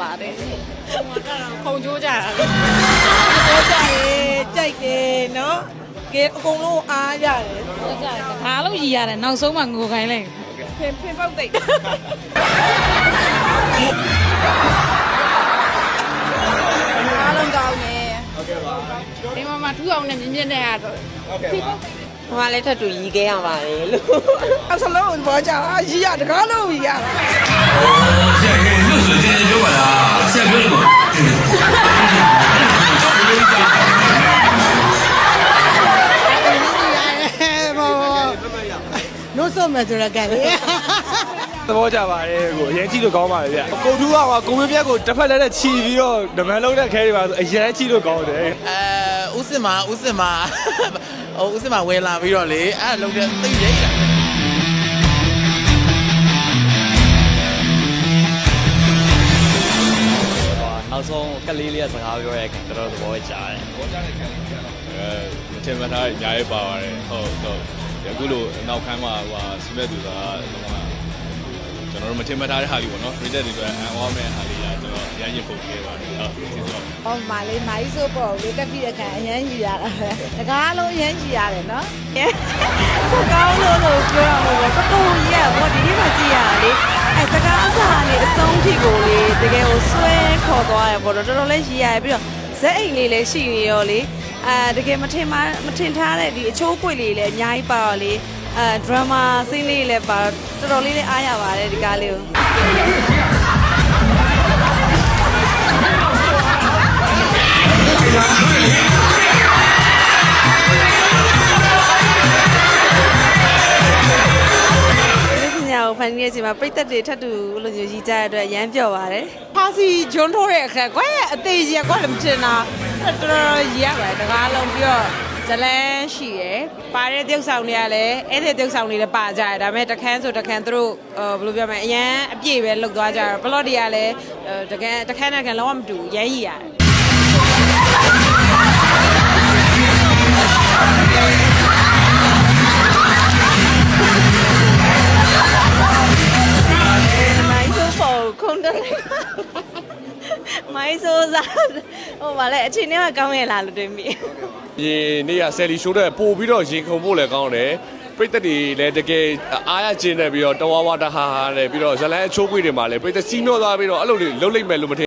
ပါတယ်ခုံကြိုးကြတာလေပြောကြတယ်ကြိုက်တယ်နော်ကဲအကုန်လုံးအားရတယ်ကြိုးကြတယ်ဒါလို့ရည်ရတယ်နောက်ဆုံးမှငိုခိုင်းလိုက်ဖင်ဖင်ပေါက်တိတ်အားလုံးကောင်းတယ်ဒီမှာမှထူအောင်နဲ့မြင်မြင်နဲ့ရတော့ဟိုကလည်းထပ်တူရီခဲ့ရပါတယ်လို့အစလုံးဘောကြအာရီရတကားလုံးရ现 ဆိုရင်ကျွန်တော်ပြောပါလားဆက်ပြောလို့နိုးဆုံးမယ်ဆိုတော့ကဲသဘောကျပါတယ်ကိုအရင်ကြည့်လို့ကောင်းပါတယ်ဗျကိုထူးကကိုမင်းပြက်ကိုတစ်ဖက်လက်နဲ့ခြီပြီးတော့ဓမန်လုံးတဲ့ခဲတွေပါဆိုအရင်ကြည့်လို့ကောင်းတယ်အဲဥစင်မဥစင်မဟိုဥစင်မဝယ်လာပြီးတော့လေအဲ့လုံးတဲ့သိရိတ်တာ က်ဆုံးကလေးလေးကစကားပြောရဲခင်တော်တော်သဘောကျတယ်အဲမထင်မှတ်ထားအများကြီးပါပါတယ်ဟုတ်ဟုတ်အခုလိုနောက်ခန်းမှာဟိုစမက်သူကကျွန်တော်တို့မထင်မှတ်ထားတဲ့ဟာလေးပေါ့နော်ပြည်သက်တွေအတွက်အန်ဝါမဲ့ဟာလေးကကျွန်တော်ရမ်းရင်ပုံခဲ့ပါတယ်ဟုတ်ကျေးဇူးပါဟောမာလေးမိုင်းဆိုပေါ့လေတက်ပြီးတဲ့ခံအရန်ကြီးရတာပဲတကားလုံးအရန်ကြီးရတယ်နော်စကားလုံးလို့ပြောရမှာပဲတော်တော်ကြီးရဘောဒီနေ့မှကြည့်ရ ခေါ်သွားရပေါ့တော်တော်လေးကြီးရတယ်ပြီးတော့ဇက်အိမ်လေးလည်းရှိနေရောလေအဲတကယ်မထင်မမထင်ထားတဲ့ဒီအချိုးပွေလေးလည်းအများကြီးပါတော့လေအဲဒရမာစင်းလေးလည်းပါတော်တော်လေးလည်းအားရပါတယ်ဒီကားလေးကို ဖန်တီးတဲ့အချိန်မှာပြိသက်တွေထပ်တူလို့မျိုးကြီးကြတဲ့အတွက်ရမ်းပြော့ပါတယ်။ဖာစီဂျွန်းထိုးတဲ့အခက်ကွယ်အသေးကြီးကွယ်လည်းမတင်တာတော်တော်ရရပါတယ်တကားလုံးပြီးတော့ဇလန်းရှိရယ်ပါတဲ့တုပ်ဆောင်တွေကလည်းအဲ့ဒီတုပ်ဆောင်တွေလည်းပါကြတယ်ဒါပေမဲ့တခန်းဆိုတခန်းသူတို့ဘယ်လိုပြောမလဲအရန်အပြည့်ပဲလုတ်သွားကြတယ်ပလော့တွေကလည်းတကန်းတခန်းနဲ့ကန်လုံးဝမတူရမ်းရည်ရတယ် ဆိုဖို့ခုန်တယ်မိုင်းဆိုစားဟိုဗာလေအချိန်နဲ့ကကောင်းရဲ့လားလို့တွေးမိဒီနေ့ကဆယ်လီရှိုးတဲ့ပို့ပြီးတော့ရင်ခုန်ဖို့လည်းကောင်းတယ်ပြိသက်တွေလည်းတကယ်အားရကျင်းနေပြီးတော့တဝါဝါတဟာဟာနဲ့ပြီးတော့ဇလန်အချိုးကွေးတွေမှာလည်းပြိသက်စီးနှောသွားပြီးတော့အဲ့လိုတွေလုံးလိုက်မယ်လို့မထင်